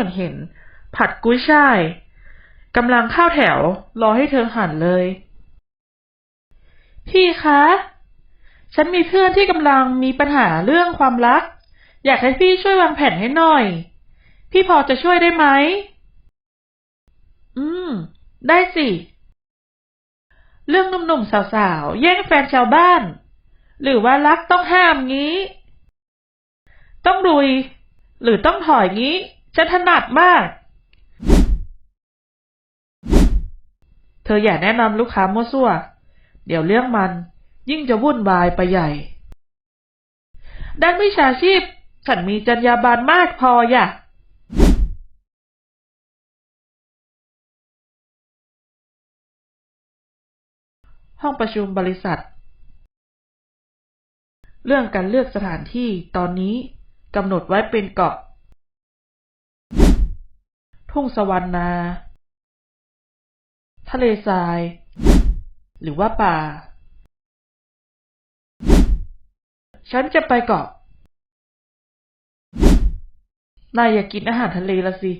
มือนเห็น ผัดกุ้ยช่ายกำลังเข้าแถว รอให้เธอหันเลย พี่คะ ฉันมีเพื่อนที่กำลังมีปัญหาเรื่องความรัก อยากให้พี่ช่วยวางแผนให้หน่อย พี่พอจะช่วยได้ไหม อืม ได้สิ เรื่องหนุ่มๆสาวๆ แย่งแฟนชาวบ้าน หรือว่ารักต้องห้ามงี้ ต้องดุย หรือต้องถอยงี้ ฉันถนัดมาก เธออย่าแนะนำลูกค้ามั่วซั่ว เดี๋ยวเรื่องมัน ยิ่งจะวุ่นวายไปใหญ่ ด้านวิชาชีพ ฉันมีจรรยาบรรณมากพออย่ะห้องประชุมบริษัท เรื่องการเลือกสถานที่ตอนนี้กำหนดไว้เป็นเกาะ ทุ่งสวรรณนา ทะเลทราย หรือว่าป่า ฉันจะไปเกาะ นายอยากกินอาหารทะเลละสิ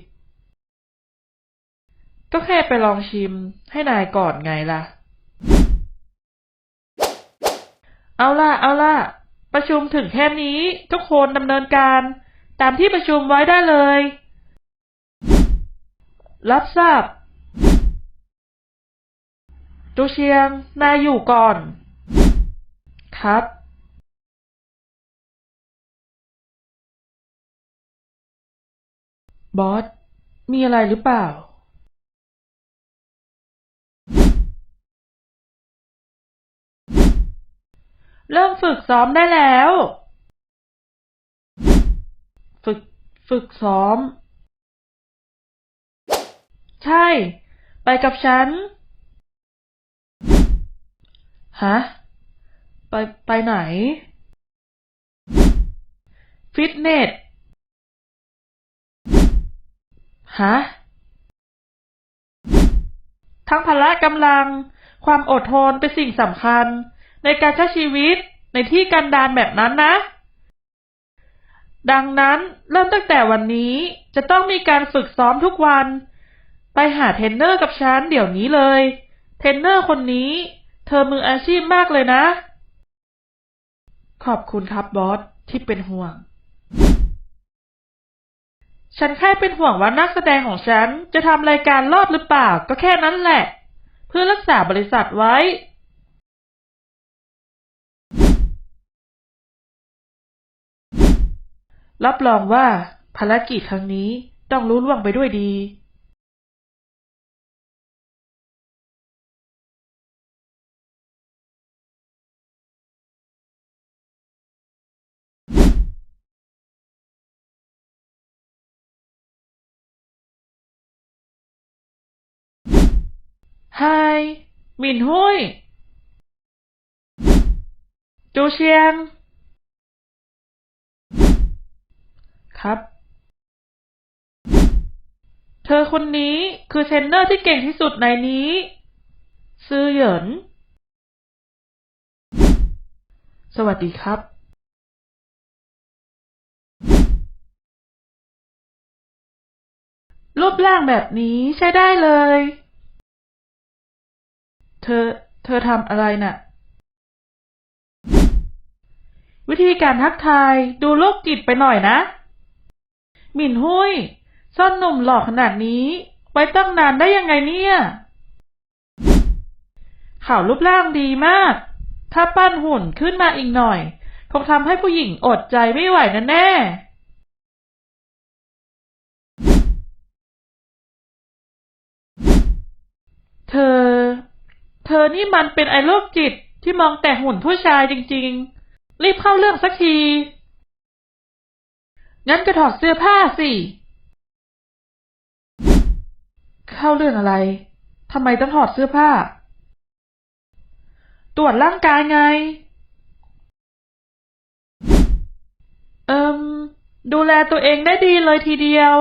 ก็แค่ไปลองชิมให้นายก่อนไงล่ะ เอาล่ะ เอาล่ะ ประชุมถึงแค่นี้ ทุกคนดำเนินการ ตามที่ประชุมไว้ได้เลย รับทราบตูเชียง นายอยู่ก่อน ครับ บอส มีอะไรหรือเปล่า เริ่มฝึกซ้อมได้แล้ว ฝึก ฝึกซ้อม ใช่ ไปกับฉัน ฮะ ไปไปไหน ฟิตเนส ฮะ ทั้งพละกำลัง ความอดทนเป็นสิ่งสำคัญ ในการใช้ชีวิตในที่กันดารแบบนั้นนะดังนั้นเริ่มตั้งแต่วันนี้จะต้องมีการฝึกซ้อมทุกวัน ไปหาเทรนเนอร์กับฉันเดี๋ยวนี้เลย เทรนเนอร์คนนี้ เธอมืออาชีพมากเลยนะ ขอบคุณครับบอสที่เป็นห่วง ฉันแค่เป็นห่วงว่านักแสดงของฉันจะทำรายการรอดหรือเปล่าก็แค่นั้นแหละ เพื่อรักษาบริษัทไว้ รับรองว่าภารกิจครั้งนี้ต้องรู้ล่วงไปด้วยดี หมินหุยจูเชียง ครับ เธอคนนี้คือเทรนเนอร์ที่เก่งที่สุดในนี้ ซือเหยิน สวัสดีครับรูปร่างแบบนี้ใช้ได้เลย เธอ เธอทำอะไรน่ะ วิธีการทักทายดูโรคจิตไปหน่อยนะ หมิ่นหุ้ย ซ่อนหนุ่มหล่อขนาดนี้ ไว้ตั้งนานได้ยังไงเนี่ย ข่าวรูปร่างดีมาก ถ้าปั้นหุ่นขึ้นมาอีกหน่อย คงทำให้ผู้หญิงอดใจไม่ไหวแน่แน่เธอ ธอนี่มันเป็นไอ้โรคจิตที่มองแต่หุ่นผู้ชายจริง ๆ รีบเข้าเรื่องสักที งั้นก็ถอดเสื้อผ้าสิ เข้าเรื่องอะไร ทำไมต้องถอดเสื้อผ้า ตรวจร่างกายไง เอิมดูแลตัวเองได้ดีเลยทีเดียว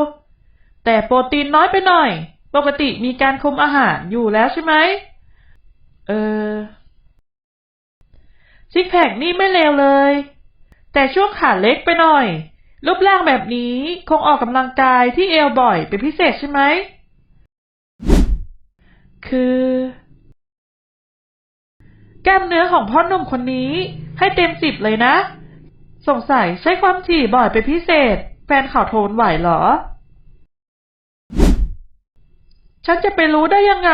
แต่โปรตีนน้อยไปหน่อย ปกติมีการคุมอาหารอยู่แล้วใช่ไหม เออ ซิกแพคนี่ไม่เลวเลย แต่ช่วงขาเล็กไปหน่อย รูปร่างแบบนี้คงออกกำลังกายที่เอวบ่อยเป็นพิเศษใช่ไหม คือกล้ามเนื้อของพ่อหนุ่มคนนี้ให้เต็มสิบเลยนะ สงสัยใช้ความถี่บ่อยเป็นพิเศษ แฟนข่าวโทนไหวเหรอ ฉันจะไปรู้ได้ยังไง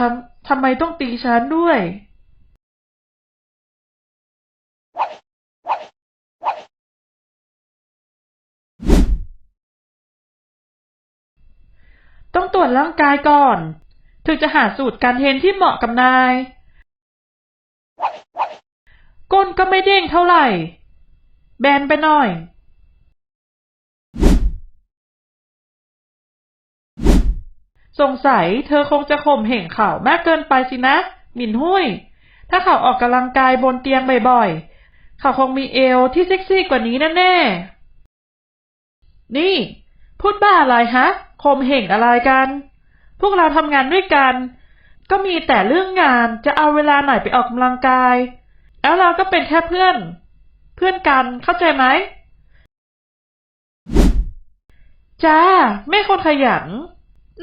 ทำทำไมต้องตีฉันด้วยต้องตรวจร่างกายก่อน ถึงจะหาสูตรการเทนที่เหมาะกับนาย ก้นก็ไม่เด้งเท่าไหร่ แบนไปหน่อย สงสัยเธอคงจะข่มเหงเข่ามากเกินไปสินะ หมิ่นหุ้ย ถ้าเขาออกกำลังกายบนเตียงบ่อยๆ เขาคงมีเอวที่เซ็กซี่กว่านี้แน่ๆ นี่ พูดบ้าอะไรฮะข่มเหงอะไรกัน พวกเราทำงานด้วยกัน ก็มีแต่เรื่องงานจะเอาเวลาไหนไปออกกำลังกาย แล้วเราก็เป็นแค่เพื่อน เพื่อนกันเข้าใจไหมจ้าไม่คนขยัน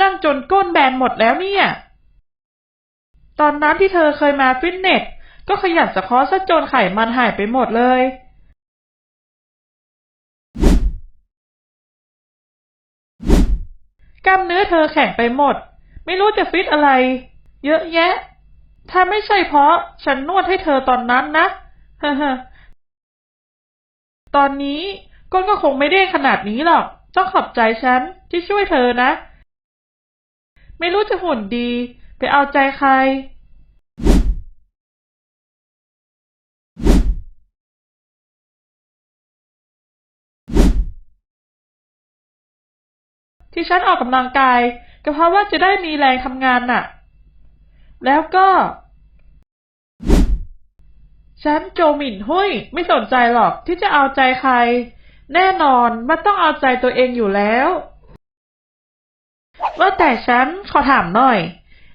นั่งจนก้นแบนหมดแล้วเนี่ย ตอนนั้นที่เธอเคยมาฟิตเนส ก็ขยันสะคอซะจนไขมันหายไปหมดเลย กล้ามเนื้อเธอแข็งไปหมด ไม่รู้จะฟิตอะไร เยอะแยะ ถ้าไม่ใช่เพราะฉันนวดให้เธอตอนนั้นนะฮ่าๆตอนนี้ก้นก็คงไม่ได้งขนาดนี้หรอก ต้องขอบใจฉันที่ช่วยเธอนะ ไม่รู้จะหุ่นดี ไปเอาใจใครที่ฉันออกกำลังกายก็เพราะว่าจะได้มีแรงทำงานน่ะ แล้วก็ ฉันโจหมิ่นหุ้ยไม่สนใจหรอกที่จะเอาใจใคร แน่นอนมันต้องเอาใจตัวเองอยู่แล้ว ว่าแต่ฉันขอถามหน่อย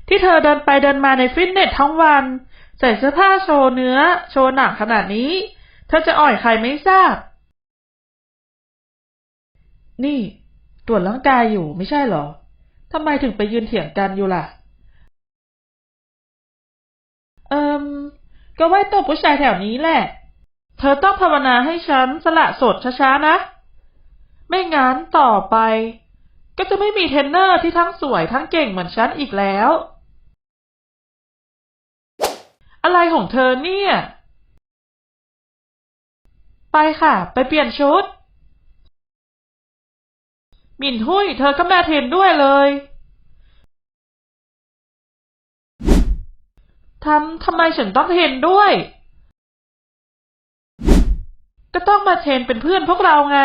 ที่เธอเดินไปเดินมาในฟิตเนสทั้งวัน ใส่เสื้อผ้าโชว์เนื้อ โชว์หนังขนาดนี้ เธอจะอ่อยใครไม่ทราบ นี่ ตรวจร่างกายอยู่ไม่ใช่เหรอทำไมถึงไปยืนเถียงกันอยู่ล่ะ เอิมก็ไหว้ตัวผู้ชายแถวนี้แหละ เธอต้องภาวนาให้ฉันสละสดช้าๆนะ ไม่งั้นต่อไป ก็จะไม่มีเทรนเนอร์ที่ทั้งสวยทั้งเก่งเหมือนฉันอีกแล้ว อะไรของเธอเนี่ย ไปค่ะ ไปเปลี่ยนชุดหมิ่นหุ้ย เธอก็มาเทรนด้วยเลย ทำทำไมฉันต้องเทรนด้วย ก็ต้องมาเทรนเป็นเพื่อนพวกเราไง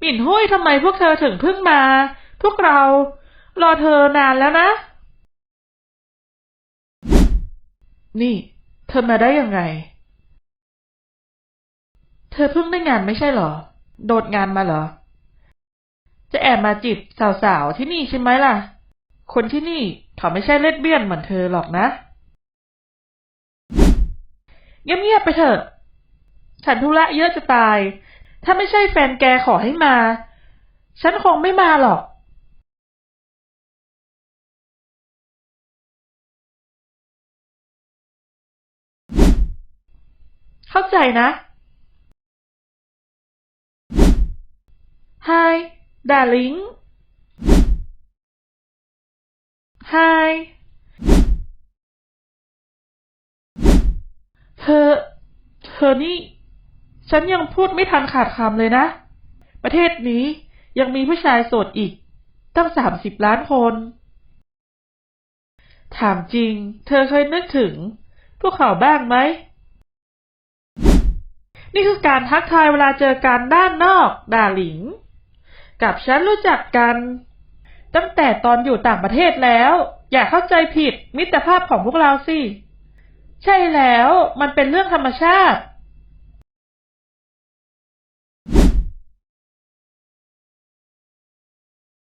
มิ่นหุ้ยทำไมพวกเธอถึงเพิ่งมา พวกเรา รอเธอนานแล้วนะ นี่ เธอมาได้ยังไง เธอเพิ่งได้งานไม่ใช่เหรอ โดดงานมาเหรอ จะแอบมาจีบสาวๆที่นี่ใช่ไหมล่ะ คนที่นี่เขาไม่ใช่เลดเบี้ยนเหมือนเธอหรอกนะเงียบๆไปเถอะ ฉันธุระเยอะจะตาย ถ้าไม่ใช่แฟนแกขอให้มา ฉันคงไม่มาหรอกเข้าใจนะ Hi darling Hi เธอ เธอนี่ ฉันยังพูดไม่ทันขาดคำเลยนะ ประเทศนี้ยังมีผู้ชายโสดอีก ตั้งสามสิบล้านคน ถามจริง เธอเคยนึกถึง พวกเขาบ้างไหม นี่คือการทักทายเวลาเจอกันด้านนอกดาหลิง กับฉันรู้จักกัน ตั้งแต่ตอนอยู่ต่างประเทศแล้ว อย่าเข้าใจผิดมิตรภาพของพวกเราสิ ใช่แล้วมันเป็นเรื่องธรรมชาติ